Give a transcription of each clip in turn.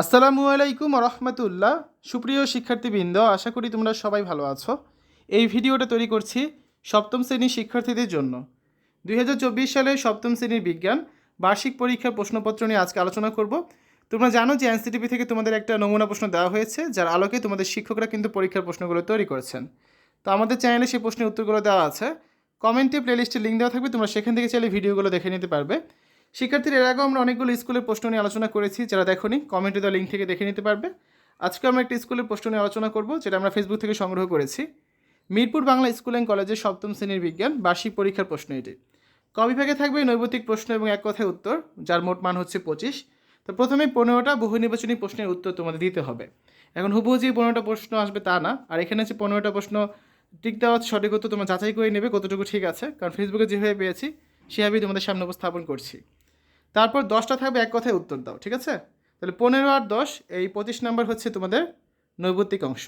আসসালামু আলাইকুম রহমতুল্লাহ। সুপ্রিয় শিক্ষার্থীবৃন্দ, আশা করি তোমরা সবাই ভালো আছো। এই ভিডিওটা তৈরি করছি সপ্তম শ্রেণির শিক্ষার্থীদের জন্য। দু হাজার চব্বিশ সালে সপ্তম শ্রেণির বিজ্ঞান, বার্ষিক পরীক্ষার প্রশ্নপত্র নিয়ে আজকে আলোচনা করব। তোমরা জানো যে এনসিটিভি থেকে তোমাদের একটা নমুনা প্রশ্ন দেওয়া হয়েছে, যার আলোকে তোমাদের শিক্ষকরা কিন্তু পরীক্ষার প্রশ্নগুলো তৈরি করেছেন। তো আমাদের চ্যানেলে সেই প্রশ্নের উত্তরগুলো দেওয়া আছে। কমেন্টে প্লেলিস্টে লিঙ্ক দেওয়া থাকবে, তোমরা সেখান থেকে চাইলে ভিডিওগুলো দেখে নিতে পারবে। শিক্ষার্থীর এর আগেও আমরা অনেকগুলো স্কুলের প্রশ্ন নিয়ে আলোচনা করেছি, যারা দেখোনি কমেন্টে দেওয়া লিঙ্ক থেকে দেখে নিতে পারবে। আজকে আমরা একটি স্কুলের প্রশ্ন নিয়ে আলোচনা করব, যেটা আমরা ফেসবুক থেকে সংগ্রহ করেছি। মিরপুর বাংলা স্কুল অ্যান্ড কলেজের সপ্তম শ্রেণির বিজ্ঞান বার্ষিক পরীক্ষার প্রশ্ন এটি। ক বিভাগে থাকবে নৈবতিক প্রশ্ন এবং এক কথায় উত্তর, যার মোট মান হচ্ছে পঁচিশ। তো প্রথমে পনেরোটা বহু নির্বাচনী প্রশ্নের উত্তর তোমাদের দিতে হবে। এখন হুবহু যে পনেরোটা প্রশ্ন আসবে তা না, আর এখানে হচ্ছে পনেরোটা প্রশ্ন ঠিক দেওয়া সঠিক উত্তর তোমরা যাচাই করে নেবে কতটুকু ঠিক আছে, কারণ ফেসবুকে যেভাবে পেয়েছি, সেভাবেই তোমাদের সামনে উপস্থাপন করছি। তারপর দশটা থাকবে এক কথায় উত্তর দাও, ঠিক আছে? তাহলে পনেরো আর দশ, এই পঁচিশ নাম্বার হচ্ছে তোমাদের নৈবত্তিক অংশ।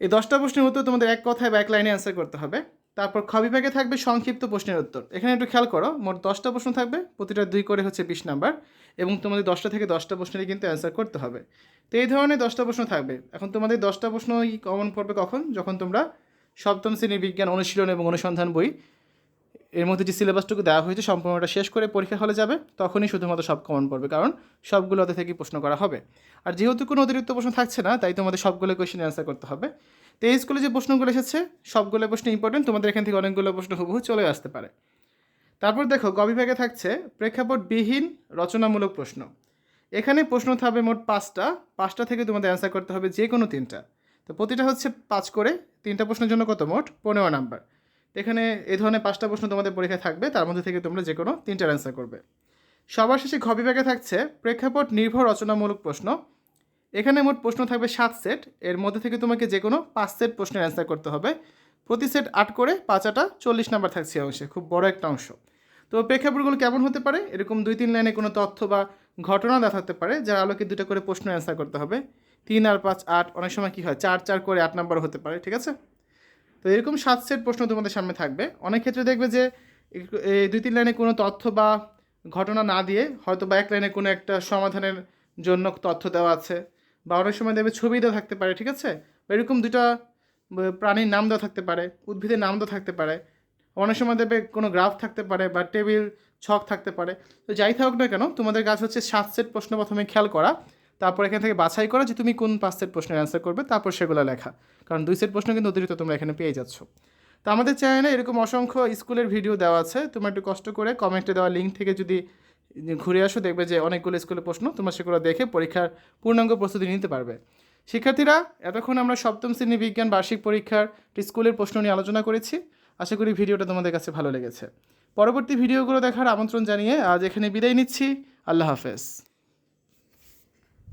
এই দশটা প্রশ্নের উত্তর তোমাদের এক কথায় বা এক লাইনে অ্যান্সার করতে হবে। তারপর খ বিভাগে থাকবে সংক্ষিপ্ত প্রশ্নের উত্তর। এখানে একটু খেয়াল করো, মোট দশটা প্রশ্ন থাকবে, প্রতিটা দুই করে হচ্ছে বিশ নাম্বার, এবং তোমাদের দশটা থেকে দশটা প্রশ্নেরই কিন্তু অ্যান্সার করতে হবে। তো এই ধরনের দশটা প্রশ্ন থাকবে। এখন তোমাদের দশটা প্রশ্ন কমন পড়বে কখন? যখন তোমরা সপ্তম শ্রেণির বিজ্ঞান অনুশীলন এবং অনুসন্ধান বই এর মধ্যে যে সিলেবাসটুকু দেওয়া হয়েছে সম্পূর্ণটা শেষ করে পরীক্ষা হলে যাবে, তখনই শুধুমাত্র সব কমন পড়বে, কারণ সবগুলোতে থেকে প্রশ্ন করা হবে। আর যেহেতু কোনো অতিরিক্ত প্রশ্ন থাকছে না, তাই তোমাদের সবগুলো কোয়েশ্চেন অ্যান্সার করতে হবে। তো এই স্কুলে যে প্রশ্নগুলো এসেছে, সবগুলো প্রশ্ন ইম্পর্টেন্ট তোমাদের এখান থেকে অনেকগুলো প্রশ্ন হুবহু চলে আসতে পারে। তারপর দেখো, গ বিভাগে থাকছে প্রেক্ষাপটবিহীন রচনামূলক প্রশ্ন। এখানে প্রশ্ন থাকবে মোট পাঁচটা পাঁচটা থেকে তোমাদের অ্যান্সার করতে হবে যে কোনো তিনটা। তো প্রতিটা হচ্ছে পাঁচ করে, তিনটা প্রশ্নের জন্য কত মোট? পনেরো নাম্বার এখানে এই ধরনের পাঁচটা প্রশ্ন তোমাদের পরীক্ষায় থাকবে, তার মধ্যে থেকে তোমরা যে কোনো তিনটার অ্যান্সার করবে। সবার শেষে ঘ বিভাগে থাকছে প্রেক্ষাপট নির্ভর রচনামূলক প্রশ্ন। এখানে মোট প্রশ্ন থাকবে সাত সেট এর মধ্যে থেকে তোমাকে যে কোনো পাঁচ সেট প্রশ্নের অ্যান্সার করতে হবে। প্রতি সেট আট করে পাঁচ আটা চল্লিশ নাম্বার থাকছে অংশে, খুব বড় একটা অংশ। তো প্রেক্ষাপটগুলো কেমন হতে পারে? এরকম দুই তিন লাইনে কোনো তথ্য বা ঘটনা দেওয়া থাকতে পারে যার আলোকে দুটো করে প্রশ্ন অ্যান্সার করতে হবে। তিন আর পাঁচ আট, অনেক সময় কী হয়? চার চার করে আট নাম্বার হতে পারে, ঠিক আছে? তো এরকম সাত সেট প্রশ্ন তোমাদের সামনে থাকবে। অনেক ক্ষেত্রে দেখবে যে দুই, তিন লাইনে কোনো তথ্য বা ঘটনা না দিয়ে হয়তো বা এক লাইনে কোনো একটা সমাধানের জন্য তথ্য দেওয়া আছে বা অনেক সময় দেখবে ছবি দেওয়া থাকতে পারে, ঠিক আছে? এরকম দুটা প্রাণীর নাম দেওয়া থাকতে পারে, উদ্ভিদের নাম দেওয়া থাকতে পারে। অনেক সময় দেখবে কোনো গ্রাফ থাকতে পারে বা টেবিল, ছক থাকতে পারে। তো যাই থাকুক না কেন, তোমাদের কাজ হচ্ছে সাত সেট প্রশ্ন প্রথমে খেয়াল করা। তারপর এখান থেকে বাছাই করা যে তুমি কোন পাঁচ সেট প্রশ্নের অ্যান্সার করবে, তারপর সেগুলো লেখা। কারণ দুই সেট প্রশ্ন কিন্তু অতিরিক্ত তোমরা এখানে পেয়ে যাচ্ছ। তো আমাদের চ্যানেলে এরকম অসংখ্য স্কুলের ভিডিও দেওয়া আছে। তোমরা একটু কষ্ট করে কমেন্টে দেওয়া লিঙ্ক থেকে যদি ঘুরে আসো, দেখবে যে অনেকগুলো স্কুলের প্রশ্ন, তোমরা সেগুলো দেখে পরীক্ষার পূর্ণাঙ্গ প্রস্তুতি নিতে পারবে। শিক্ষার্থীরা, এতক্ষণ আমরা সপ্তম শ্রেণি বিজ্ঞান বার্ষিক পরীক্ষার স্কুলের প্রশ্ন নিয়ে আলোচনা করেছি। আশা করি ভিডিওটা তোমাদের কাছে ভালো লেগেছে। পরবর্তী ভিডিওগুলো দেখার আমন্ত্রণ জানিয়ে আজ এখানে বিদায় নিচ্ছি। আল্লাহ হাফেজ।